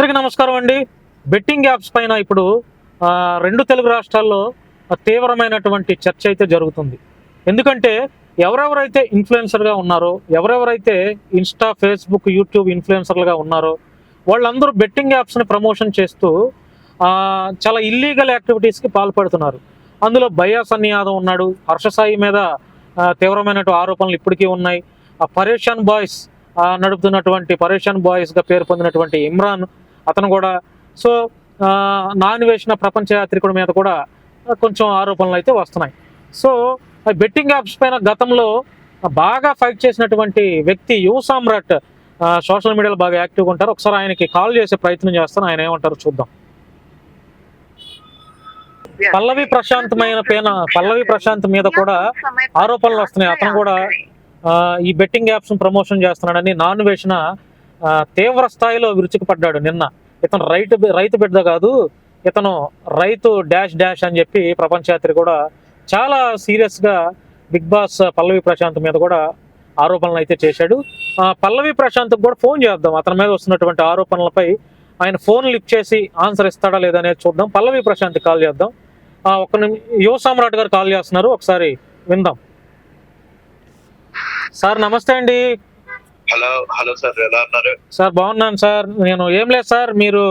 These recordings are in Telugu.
అందరికీ నమస్కారం అండి. బెట్టింగ్ యాప్స్ పైన ఇప్పుడు రెండు తెలుగు రాష్ట్రాల్లో తీవ్రమైనటువంటి చర్చ అయితే జరుగుతుంది. ఎందుకంటే ఎవరెవరైతే ఇన్ఫ్లుయెన్సర్గా ఉన్నారో ఎవరెవరైతే ఇన్స్టా ఫేస్బుక్ యూట్యూబ్ ఇన్ఫ్లుయెన్సర్లుగా ఉన్నారో వాళ్ళందరూ బెట్టింగ్ యాప్స్ని ప్రమోషన్ చేస్తూ చాలా ఇల్లీగల్ యాక్టివిటీస్కి పాల్పడుతున్నారు. అందులో బయాస్ అన్ని యాదవ్ ఉన్నాడు. హర్షసాయి మీద తీవ్రమైనటువంటి తీవ్రమైన ఆరోపణలు ఇప్పటికీ ఉన్నాయి. ఆ పరేషాన్ బాయ్స్ నడుపుతున్నటువంటి పరేషాన్ బాయ్స్గా పేరు పొందినటువంటి ఇమ్రాన్ అతను కూడా. సో ఆ, నాన్ వేసిన ప్రపంచ యాత్రికుడి మీద కూడా కొంచెం ఆరోపణలు అయితే వస్తున్నాయి. సో బెట్టింగ్ యాప్స్ పైన గతంలో బాగా ఫైట్ చేసినటువంటి వ్యక్తి యువ సామ్రాట్ సోషల్ మీడియాలో బాగా యాక్టివ్గా ఉంటారు. ఒకసారి ఆయనకి కాల్ చేసే ప్రయత్నం చేస్తాను. ఆయన ఏమంటారు చూద్దాం. పల్లవి ప్రశాంతమైన పైన పల్లవి ప్రశాంత్ మీద కూడా ఆరోపణలు వస్తున్నాయి. అతను కూడా ఈ బెట్టింగ్ యాప్స్ ప్రమోషన్ చేస్తున్నాడని నాన్ వేసిన తీవ్ర స్థాయిలో విరుచుకుపడ్డాడు నిన్న. ఇతను రైతు రైతు బిడ్డ కాదు ఇతను రైతు డాష్ డాష్ అని చెప్పి ప్రపంచయాత్రి కూడా చాలా సీరియస్గా బిగ్ బాస్ పల్లవి ప్రశాంత్ మీద కూడా ఆరోపణలు అయితే చేశాడు. పల్లవి ప్రశాంత్కి కూడా ఫోన్ చేద్దాం. అతని మీద వస్తున్నటువంటి ఆరోపణలపై ఆయన ఫోన్ లిఫ్ట్ చేసి ఆన్సర్ ఇస్తాడా లేదా అనేది చూద్దాం. పల్లవి ప్రశాంత్ కాల్ చేద్దాం. ఒక యువ సామ్రాట్ గారు కాల్ చేస్తున్నారు. ఒకసారి విందాం. సార్ నమస్తే అండి. హలో హలో సార్ ఎలా ఉన్నారు? సార్ బాగున్నాను సార్. నేను ఏం లేదు సార్ మీరు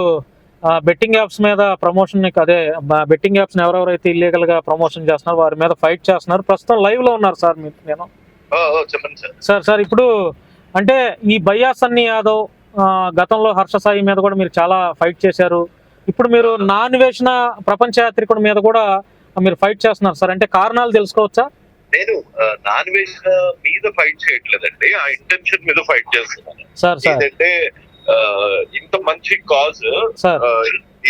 బెట్టింగ్ యాప్స్ మీద ప్రమోషన్ అదే బెట్టింగ్ యాప్స్ ఎవరెవరైతే ఇల్లీగల్గా ప్రమోషన్ చేస్తున్నారో వారి మీద ఫైట్ చేస్తున్నారు. ప్రస్తుతం లైవ్లో ఉన్నారు సార్ మీరు నేను. చెప్పండి సార్. సార్ సార్ ఇప్పుడు అంటే ఈ బయ్యాసన్ని యాదవ్ గతంలో హర్ష సాయి మీద కూడా మీరు చాలా ఫైట్ చేశారు. ఇప్పుడు మీరు నాన్ వేసిన ప్రపంచ యాత్రికుడి మీద కూడా మీరు ఫైట్ చేస్తున్నారు సార్. అంటే కారణాలు తెలుసుకోవచ్చా? నేను నాన్ వెజ్ మీద ఫైట్ చేయట్లేదండి. ఆ ఇంటెన్షన్ మీద ఫైట్ చేస్తున్నాను. ఏంటంటే ఇంత మంచి కాజ్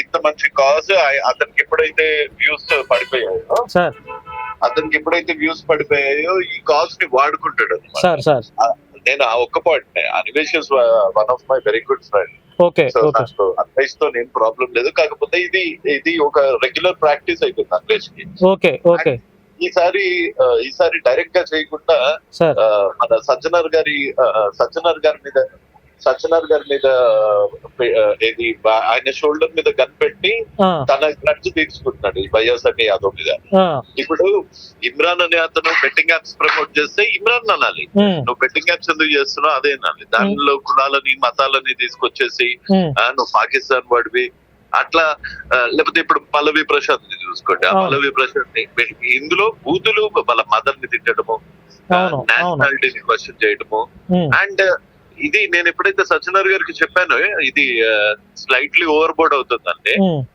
ఇంత మంచి కాజ్ అతనికి ఎప్పుడైతే వ్యూస్ పడిపోయాయో సార్. అతనికి ఎప్పుడైతే వ్యూస్ పడిపోయాయో ఈ కాజ్ని వాడుకుంటాడు అన్నమాట. Sir sir. నేను ఆ ఒక్క point Anvesh one of my very good friend okay అన్వేష్తో నేను ప్రాబ్లం లేదు. కాకపోతే ఇది ఇది ఒక రెగ్యులర్ ప్రాక్టీస్ అయిపోయింది అన్వేష్కి. ఓకే ఓకే ఈసారి ఈసారి డైరెక్ట్గా చేయకుండా మన సజ్జనర్ గారి సజ్జనర్ గారి మీద సజ్జనర్ గారి మీద ఇది బా- ఆయన షోల్డర్ మీద కనిపెట్టి తన గ్రడ్జ్ తీర్చుకుంటున్నాడు ఈ వైఎస్ అనే యాదవ్ మీద. ఇప్పుడు ఇమ్రాన్ అనే అతను బెట్టింగ్ యాప్స్ ప్రమోట్ చేస్తే ఇమ్రాన్ అనాలి. నువ్వు బెట్టింగ్ యాప్స్ ఎందుకు చేస్తున్నావు? అదే అనాలి. దానిలో కులాలని మతాలని తీసుకొచ్చేసి నువ్వు పాకిస్తాన్ వాడివి అట్లా లేకపోతే ఇప్పుడు పల్లవి ప్రశాంత్ని చూసుకోండి. ఆ. పల్లవి ప్రశాంత్ని ఇందులో బూతులు వాళ్ళ మదర్ని తిట్టడము నేషనాలిటీని క్వశ్చన్ చేయడము. అండ్ ఇది నేను ఎప్పుడైతే సజ్జనర్ గారికి చెప్పానో ఇది స్లైట్లీ ఓవర్ బోర్డ్ అవుతుందండి.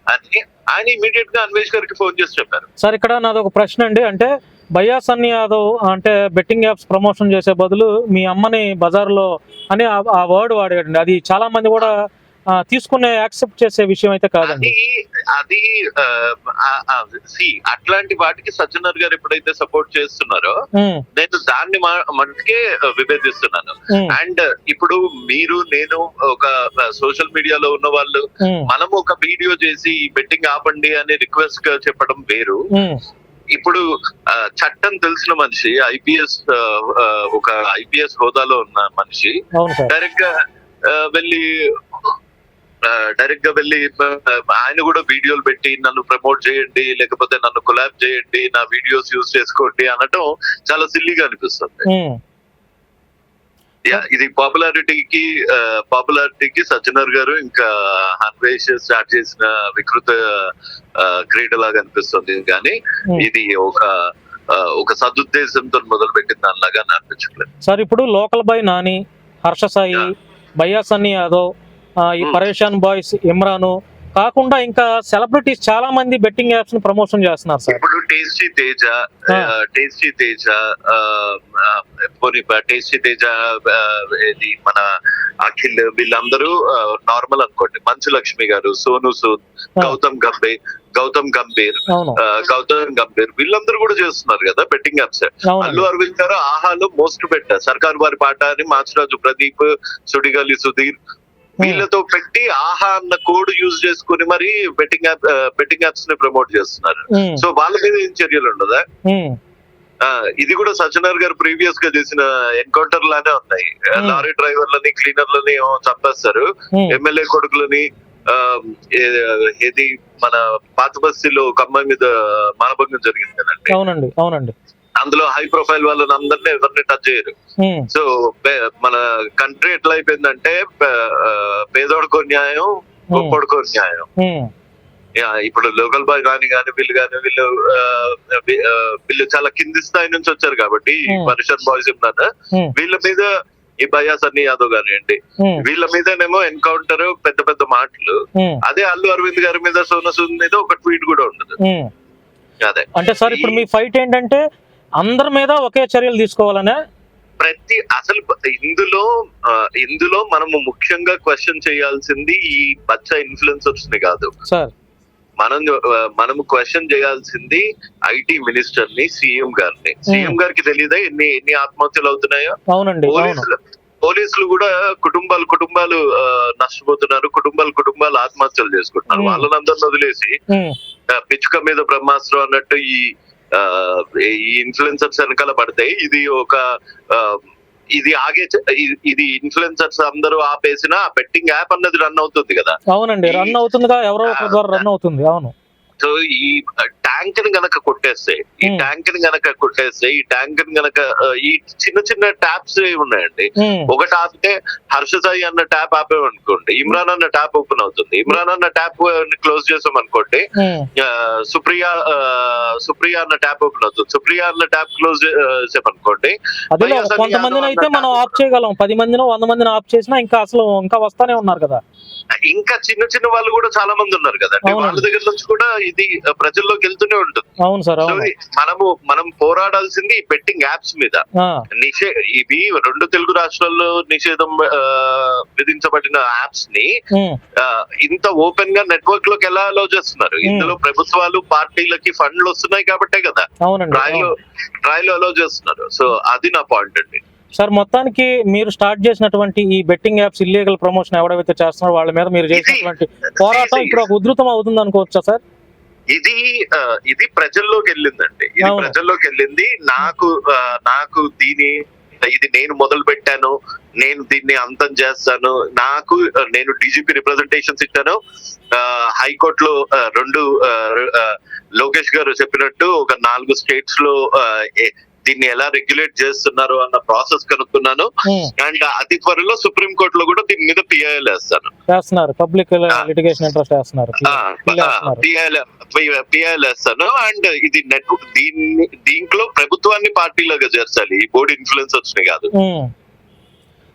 అని ఆయన ఇమీడియట్గా అన్వేష్ గారికి ఫోన్ చేసి చెప్పారు. సార్ ఇక్కడ నాది ఒక ప్రశ్న అండి. అంటే బయ్యాస్ అన్ని యాదవ్ అంటే బెట్టింగ్ యాప్స్ ప్రమోషన్ చేసే బదులు మీ అమ్మని బజార్లో అని ఆ- వర్డ్ వాడాడండి. అది చాలా మంది కూడా తీసుకునే యాక్సెప్ట్ చేసే విషయం అయితే కాదండి. అది అది సి అట్లాంటి వాటికి సజ్జనర్ గారు ఎప్పుడైతే సపోర్ట్ చేస్తున్నారో నేను దాన్ని మా- మటుకే విభేదిస్తున్నాను. అండ్ ఇప్పుడు మీరు నేను ఒక సోషల్ మీడియాలో ఉన్న వాళ్ళు మనం ఒక వీడియో చేసి బెట్టింగ్ ఆపండి అని రిక్వెస్ట్గా చెప్పడం వేరు. ఇప్పుడు చట్టం తెలిసిన మనిషి ఐపీఎస్ ఒక ఐపీఎస్ హోదాలో ఉన్న మనిషి డైరెక్ట్గా వెళ్ళి డైరెక్ట్గా వెళ్ళి ఆయన కూడా వీడియోలు పెట్టి నన్ను ప్రమోట్ చేయండి లేకపోతే నన్ను కొలాబ్ చేయండి నా వీడియోస్ యూజ్ చేసుకోండి అనటం చాలా సిల్లీగా అనిపిస్తుంది ఇది పాపులారిటీకి పాపులారిటీకి సజ్జనర్ గారు ఇంకా అన్వేష్ స్టార్ట్ చేసిన వికృత క్రీడ లాగా అనిపిస్తుంది కానీ. ఇది ఒక ఒక సదుద్దేశంతో మొదలు పెట్టిన దానిలాగా అని అనిపించట్లేదు సార్ ఇప్పుడు local boy Nani Harsha Sai Yeah. బయ్యాస్ అన్ని యాదవ్ ఈ. పరేషాన్ బాయ్స్ ఇమ్రాను కాకుండా ఇంకా సెలబ్రిటీస్ చాలా మంది బెట్టింగ్ యాప్స్ని ప్రమోషన్ చేస్తున్నారు సార్ ఇప్పుడు tasty Teja. Tasty Teja tasty Teja ఇది మన అఖిల్ వీళ్ళందరూ నార్మల్ అనుకోండి మంచు లక్ష్మి గారు సోను సూద్. గౌతమ్ గంభీర్ గౌతమ్ గంభీర్ గౌతమ్ గంభీర్ వీళ్ళందరూ కూడా చేస్తున్నారు కదా బెట్టింగ్ యాప్స్ అల్లు అరవింద్ గారు ఆహాలో మోస్ట్ బెట్ సర్కార్ వారి పాట అని మాచిరాజు ప్రదీప్ సుడిగాలి సుధీర్ వీళ్ళతో పెట్టి ఆహా అన్న కోడ్ యూజ్ చేసుకుని మరి బెట్టింగ్ యాప్ బెట్టింగ్ యాప్స్ని ప్రమోట్ చేస్తున్నారు. ఉమ్, సో వాళ్ళ మీద ఏం చర్యలు ఉండదా? ఆ, ఇది కూడా సజ్జనర్ గారు ప్రీవియస్గా చేసిన ఎన్కౌంటర్ లానే ఉన్నాయి. Hmm. లారీ డ్రైవర్లని క్లీనర్లని చంపేస్తారు. ఎమ్మెల్యే కొడుకులని ఏది మన పాత బస్తీలో ఒక అమ్మాయి మీద మానభంగం జరిగింది కదండి. అవునండి అవునండి. అందులో హై ప్రొఫైల్ వాళ్ళని అందరినీ ఎవరిని టచ్ చేయరు. సో పే- మన కంట్రీ ఎట్లా అయిపోయిందంటే పేదోడికో న్యాయం గొప్పోడికో న్యాయం. యా, ఇప్పుడు లోకల్ బాయ్ కానీ కానీ వీళ్ళు కానీ వీళ్ళు వీళ్ళు చాలా కింది స్థాయి నుంచి వచ్చారు కాబట్టి Hmm. పరిషత్ బాయ్స్ ఉన్నారు? Hmm. వీళ్ళ మీద ఈ బయా సన్నీ యాదవ్ కానివ్వండి వీళ్ళ మీదనేమో ఎన్కౌంటర్ పెద్ద పెద్ద మాటలు. అదే అల్లు అరవింద్ గారి మీద సోన సూద్ మీద ఒక ట్వీట్ కూడా ఉండదు. అదే. అంటే సార్ ఇప్పుడు మీ ఫైట్ ఏంటంటే అందరి మీద ఒకే చర్యలు తీసుకోవాలనే ప్రతి అసలు ఇందులో ఇందులో మనము ముఖ్యంగా క్వశ్చన్ చేయాల్సింది ఈ బచ్చా ఇన్ఫ్లుయెన్సర్స్ని కాదు. సార్. మనం ఆ, మనము క్వశ్చన్ చేయాల్సింది ఐటీ మినిస్టర్ని సీఎం గారిని. సీఎం గారికి తెలియదా ఎన్ని ఎన్ని ఆత్మహత్యలు అవుతున్నాయో? అవునండి అవును. పోలీసులు పోలీసులు కూడా కుటుంబాలు కుటుంబాలు నష్టపోతున్నారు. కుటుంబాలు కుటుంబాలు ఆత్మహత్యలు చేసుకుంటున్నారు. Hmm. వాళ్ళనందరిని వదిలేసి పిచ్చుక మీద బ్రహ్మాస్త్రం అన్నట్టు ఈ ఈ ఇన్ఫ్లుయెన్సర్స్ వెనకాల పడతాయి. ఇది ఒక ఇది ఆగే ఇది ఇన్ఫ్లుయెన్సర్స్ అందరూ ఆపేసిన బెట్టింగ్ యాప్ అన్నది రన్ అవుతుంది కదా. అవునండి రన్ అవుతుందిగా ఎవరో రన్ అవుతుంది అవును. సో ఈ ట్యాంక్ని గనక కొట్టేస్తే ఈ. ట్యాంక్ని గనక కొట్టేస్తే ఈ ట్యాంక్ని గనక ఈ చిన్న చిన్న ట్యాప్స్ ఉన్నాయండి? ఒకటి ఆపితే హర్ష సాయి అన్న ట్యాప్ ఆపేమనుకోండి ఇమ్రాన్ అన్న ట్యాప్ ఓపెన్ అవుతుంది. ఇమ్రాన్ అన్న ట్యాప్ క్లోజ్ చేసాం అనుకోండి సుప్రియ సుప్రియ అన్న ట్యాప్ ఓపెన్ అవుతుంది. సుప్రియ అన్న ట్యాప్ క్లోజ్ చేసామనుకోండి కొంతమందిని అయితే మనం ఆఫ్ చేయగలం. పది మందినో వంద మందిని ఆఫ్ చేసినా ఇంకా అసలు ఇంకా వస్తానే ఉన్నారు కదా. ఇంకా చిన్న చిన్న వాళ్ళు కూడా చాలా మంది ఉన్నారు కదండి. వాళ్ళ దగ్గర నుంచి కూడా ఇది ప్రజల్లోకి వెళ్తూనే ఉంటుంది. అవును సార్ మనము మనం పోరాడాల్సింది బెట్టింగ్ యాప్స్ మీద. నిషే ఇవి రెండు తెలుగు రాష్ట్రాల్లో నిషేధం విధించబడిన యాప్స్ని ఇంత ఓపెన్గా నెట్వర్క్లోకి ఎలా అలో చేస్తున్నారు? ఇందులో ప్రభుత్వాలు పార్టీలకి ఫండ్లు వస్తున్నాయి కాబట్టే కదా. ట్రాయల్. ట్రాయల్ అలో చేస్తున్నారు. సో అది నా పాయింట్ అండి. సార్ మొత్తానికి మీరు స్టార్ట్ చేసినటువంటి ఈ బెట్టింగ్ యాప్స్ ఇల్లీగల్ ప్రమోషన్ ఎవడైతే చేస్తున్నారో వాళ్ళ మీద మీరు చేసినటువంటి పోరాటం ఇప్పుడు ఒక ఉధృతం అవుతుంది అనుకోవచ్చా సార్? ఇది ఇది ప్రజల్లోకి వెళ్ళిందండి. ఇది. ప్రజల్లోకి వెళ్ళింది. నాకు నాకు దీని ఇది నేను మొదలు పెట్టాను. నేను దీన్ని అంతం చేస్తాను. నాకు నేను డీజీపీ రిప్రజెంటేషన్స్ ఇచ్చాను. హైకోర్టులో రెండు లోకేష్ గారు చెప్పినట్టు ఒక నాలుగు స్టేట్స్లో దీన్ని ఎలా రెగ్యులేట్ చేస్తున్నారు అన్న ప్రాసెస్ కనుక్కున్నాను. అండ్ అతి త్వరలో సుప్రీం కోర్టులో కూడా దీని మీద పిఐఎల్ వేస్తాను. చేస్తున్నారు పబ్లిక్. లిటిగేషన్ ఇంట్రెస్ట్ వేస్తున్నారు. పిఐఎల్ వేస్తాను. అండ్ ఇది నెట్ దీన్ని దీంట్లో ప్రభుత్వాన్ని పార్టీలాగా చేర్చాలి. ఈ బోర్డు ఇన్ఫ్లుయెన్సర్స్ని కాదు. ఉమ్.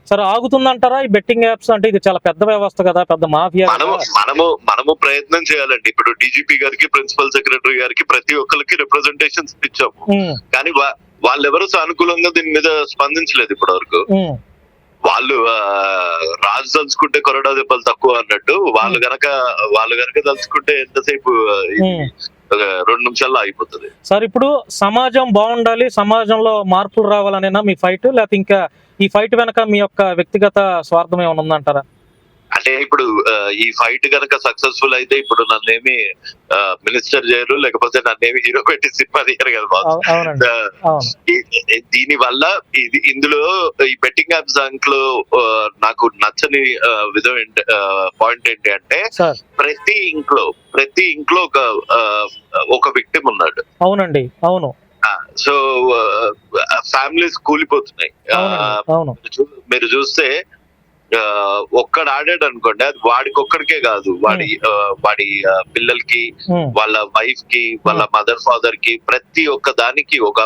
సార్ ఆగుతుందంటారా? ఈ బెట్టింగ్ యాప్స్ అంటే ఇది చాలా పెద్ద వ్యవస్థ కదా పెద్ద మాఫియా మనము మనము మనము ప్రయత్నం చేయాలండి. ఇప్పుడు డీజీపీ గారికి ప్రిన్సిపల్ సెక్రటరీ గారికి ప్రతి ఒక్కరికి రిప్రజెంటేషన్స్ ఇచ్చాము. కానీ వా- వాళ్ళెవరూ సానుకూలంగా దీని మీద స్పందించలేదు ఇప్పటి వరకు వాళ్ళు రాజు తలుచుకుంటే కొరడా దెబ్బలు తక్కువ అన్నట్టు వాళ్ళు గనక వాళ్ళు గనక తలుచుకుంటే ఎంతసేపు రెండు నిమిషాల్లో అయిపోతుంది సార్ ఇప్పుడు సమాజం బాగుండాలి సమాజంలో మార్పులు రావాలనేనా మీ ఫైట్? లేకపోతే ఇంకా ఈ ఫైట్ వెనక మీ యొక్క వ్యక్తిగత స్వార్థం ఏమైనా ఉందంటారా? అంటే ఇప్పుడు ఈ ఫైట్ గనక సక్సెస్ఫుల్ అయితే ఇప్పుడు నన్నేమి మినిస్టర్ చేయరు లేకపోతే నన్నేమి హీరో పెట్టి సినిమా తీయరు కదా బాస్. దీని వల్ల ఇది ఇందులో ఈ బెట్టింగ్ యాప్ దాంట్లో నాకు నచ్చని విధం ఏంటి పాయింట్ ఏంటి అంటే ప్రతి ఇంట్లో ప్రతి ఇంట్లో ఒక ఒక విక్టిమ్ ఉన్నాడు. అవునండి. అవును. సో ఫ్యామిలీస్ కూలిపోతున్నాయి. మీరు చూస్తే ఒక్కడు ఆడాడు అనుకోండి అది వాడికి ఒక్కడికే కాదు. వాడి ఆ, వాడి పిల్లలకి ఉమ్, వాళ్ళ వైఫ్కి వాళ్ళ మదర్ ఫాదర్కి ప్రతి ఒక్క దానికి ఒక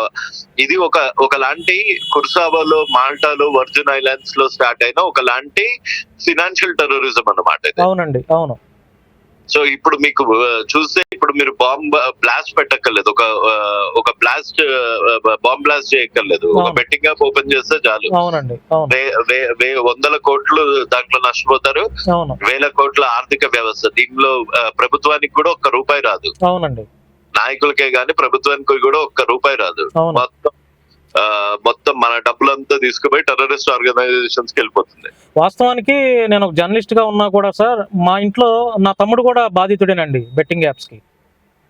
ఇది ఒక ఒకలాంటి కుర్సాబాలో మాల్టాలో వర్జిన్ ఐలాండ్స్లో స్టార్ట్ అయిన ఒకలాంటి ఫినాన్షియల్ టెర్రరిజం అన్నమాట అవునండి అవును. సో ఇప్పుడు మీకు చూస్తే ఇప్పుడు మీరు బాంబ్ బ్లాస్ట్ పెట్టక్కర్లేదు. ఒక ఒక బ్లాస్ట్ బాంబ్ బ్లాస్ట్ చేయక్కర్లేదు. ఒక. బెట్టింగ్ యాప్ ఓపెన్ చేస్తే చాలు. అవునండి వందల కోట్లు దాంట్లో నష్టపోతారు. వేల కోట్ల ఆర్థిక వ్యవస్థ. దీనిలో ప్రభుత్వానికి కూడా ఒక్క రూపాయి రాదు. అవునండి. నాయకులకే గాని ప్రభుత్వానికి కూడా ఒక్క రూపాయి రాదు. మొత్తం మొత్తం మన డబ్బులంతా తీసుకుపోయి టెర్రరిస్ట్ ఆర్గనైజేషన్స్కి వెళ్ళిపోతుంది. వాస్తవానికి నేను ఒక జర్నలిస్ట్గా ఉన్నా కూడా సార్ మా ఇంట్లో నా తమ్ముడు కూడా బాధితుడేనండి బెట్టింగ్ యాప్స్కి.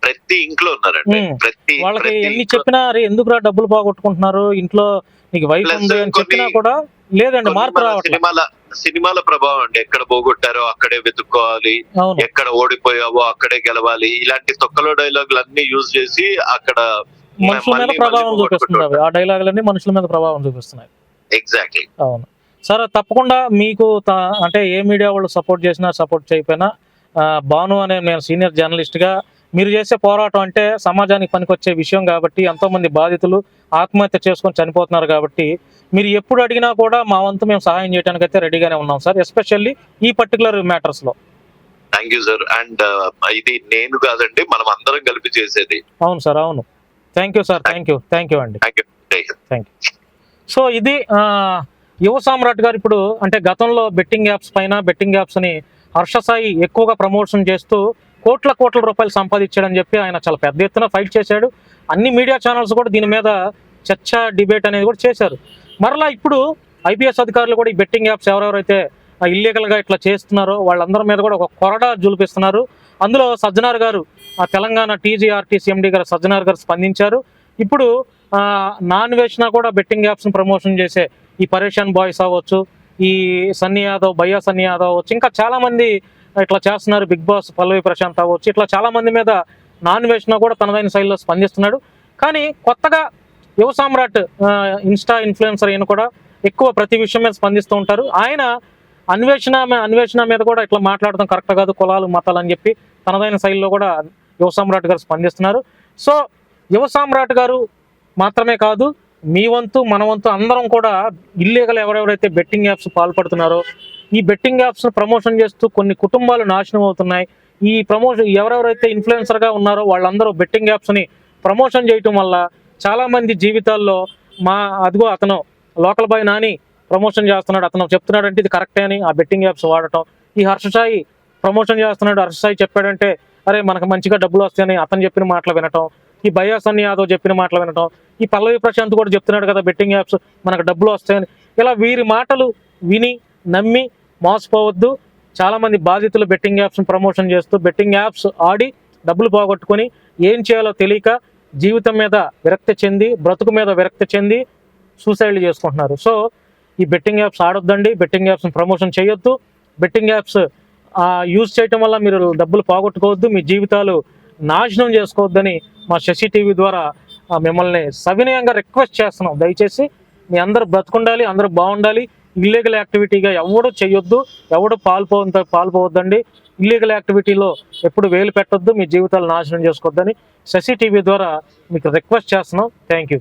ప్రతి ఇంట్లో ఉన్నారండి. ప్రతి వాళ్ళకి ఎన్ని చెప్పినా అరే ఎందుకురా డబ్బులు పోగొట్టుకుంటున్నారు? ఇంట్లో నీకు వైఫ్ ఉంది అని చెప్పినా కూడా లేదండి మార్పు సినిమాల సినిమాల ప్రభావం అండి. ఎక్కడ పోగొట్టారో అక్కడే వెతుక్కోవాలి. ఎక్కడ ఓడిపోయావో అక్కడే గెలవాలి. ఇలాంటి తొక్కలో డైలాగులు అన్ని యూజ్ చేసి అక్కడ మనుషుల మీద ప్రభావం చూపిస్తుంది అవి ఆ డైలాగులన్నీ మనుషుల మీద ప్రభావం చూపిస్తున్నాయి. ఎగ్జాక్ట్లీ అవును. సరే తప్పకుండా మీకు అంటే ఏ మీడియా వాళ్ళు సపోర్ట్ చేసినా సపోర్ట్ చేయకపోయినా భాను అనే నేను సీనియర్ జర్నలిస్ట్గా మీరు చేసే పోరాటం అంటే సమాజానికి పనికొచ్చే విషయం కాబట్టి ఎంతో మంది బాధితులు ఆత్మహత్య చేసుకొని చనిపోతున్నారు కాబట్టి మీరు ఎప్పుడు అడిగినా కూడా మా వంతు మేము సహాయం చేయడానికి అయితే రెడీగానే ఉన్నాం సార్ ఎస్పెషల్లీ ఈ పర్టికులర్ మ్యాటర్స్లో. థ్యాంక్ యూ సార్ అండ్ ఇది నేను కాదండి మనం అందరం కలిపి చేసేది. అవును సార్ అవును. Thank you sir thank you thank you అండి. థ్యాంక్ యూ సో ఇది యువ సామ్రాట్ గారు ఇప్పుడు అంటే గతంలో బెట్టింగ్ యాప్స్ పైన బెట్టింగ్ యాప్స్ని హర్షసాయి ఎక్కువగా ప్రమోషన్ చేస్తూ కోట్ల కోట్ల రూపాయలు సంపాదించాడని చెప్పి ఆయన చాలా పెద్ద ఎత్తున ఫైట్ చేశాడు. అన్ని మీడియా ఛానల్స్ కూడా దీని మీద చర్చ డిబేట్ అనేది కూడా చేశారు. మరలా ఇప్పుడు ఐపీఎస్ అధికారులు కూడా ఈ బెట్టింగ్ యాప్స్ ఎవరెవరైతే ఇల్లీగల్గా ఇట్లా చేస్తున్నారో వాళ్ళందరి మీద కూడా ఒక కొరడా జులిపిస్తున్నారు. అందులో సజ్జనార్ గారు ఆ తెలంగాణ టీజీఆర్టీసీ ఎండి గారు సజ్జనార్ గారు స్పందించారు. ఇప్పుడు నాన్ వేసినా కూడా బెట్టింగ్ యాప్స్ను ప్రమోషన్ చేసే ఈ పరేషాన్ బాయ్స్ అవ్వచ్చు ఈ సన్నీ యాదవ్ భయ్యా సన్నీ యాదవ్ అవ్వచ్చు ఇంకా చాలామంది ఇట్లా చేస్తున్నారు. బిగ్ బాస్ పల్లవి ప్రశాంత్ అవ్వచ్చు. ఇట్లా చాలా మంది మీద నాన్ వేసినా కూడా తనదైన శైలిలో స్పందిస్తున్నాడు. కానీ కొత్తగా యువ సామ్రాట్ ఇన్స్టా ఇన్ఫ్లుయెన్సర్ ఈయన కూడా ఎక్కువ ప్రతి విషయం మీద స్పందిస్తూ ఉంటారు. ఆయన అన్వేషణ అన్వేషణ మీద కూడా ఇట్లా మాట్లాడడం కరెక్ట్ కాదు. కులాలు మతాలు అని చెప్పి తనదైన శైలిలో కూడా యువ సామ్రాట్ గారు స్పందిస్తున్నారు. సో యువ సామ్రాట్ గారు మాత్రమే కాదు మీ వంతు మన వంతు అందరం కూడా ఇల్లీగల్ ఎవరెవరైతే బెట్టింగ్ యాప్స్ పాల్పడుతున్నారో ఈ బెట్టింగ్ యాప్స్ ప్రమోషన్ చేస్తూ కొన్ని కుటుంబాలు నాశనం అవుతున్నాయి. ఈ ప్రమోషన్ ఎవరెవరైతే ఇన్ఫ్లుయెన్సర్గా ఉన్నారో వాళ్ళందరూ బెట్టింగ్ యాప్స్ని ప్రమోషన్ చేయటం వల్ల చాలా మంది జీవితాల్లో మా అదిగో అతను లోకల్ బాయ్ నాని ప్రమోషన్ చేస్తున్నాడు. అతను చెప్తున్నాడు అంటే ఇది కరెక్టే అని ఆ బెట్టింగ్ యాప్స్ వాడటం. ఈ హర్షసాయి ప్రమోషన్ చేస్తున్నాడు. హర్షసాయి చెప్పాడంటే అరే మనకు మంచిగా డబ్బులు వస్తాయని అతను చెప్పిన మాటలు వినటం. ఈ బయ్యా యాదవ్ చెప్పిన మాటలు వినటం. ఈ పల్లవి ప్రశాంత్ కూడా చెప్తున్నాడు కదా బెట్టింగ్ యాప్స్ మనకు డబ్బులు వస్తాయని. ఇలా వీరి మాటలు విని నమ్మి మోసపోవద్దు. చాలా మంది బాధితులు బెట్టింగ్ యాప్స్ ప్రమోషన్ చేస్తూ బెట్టింగ్ యాప్స్ ఆడి డబ్బులు పోగొట్టుకొని ఏం చేయాలో తెలియక జీవితం మీద విరక్తి చెంది బ్రతుకు మీద విరక్తి చెంది సూసైడ్ చేసుకుంటున్నారు. సో ఈ బెట్టింగ్ యాప్స్ ఆడొద్దండి. బెట్టింగ్ యాప్స్ ప్రమోషన్ చేయొద్దు. బెట్టింగ్ యాప్స్ యూజ్ చేయటం వల్ల మీరు డబ్బులు పోగొట్టుకోవద్దు. మీ జీవితాలు నాశనం చేసుకోవద్దని మా శశి టీవీ ద్వారా మిమ్మల్ని సవినయంగా రిక్వెస్ట్ చేస్తున్నాం. దయచేసి మీ అందరు బ్రతుకుండాలి అందరూ బాగుండాలి. ఇల్లీగల్ యాక్టివిటీగా ఎవడు చేయొద్దు ఎవడు పాల్పో పాల్పోవద్దండి. ఇల్లీగల్ యాక్టివిటీలో ఎప్పుడు వేలు పెట్టొద్దు మీ జీవితాలు నాశనం చేసుకోవద్దని శశి టీవీ ద్వారా మీకు రిక్వెస్ట్ చేస్తున్నాం. Thank you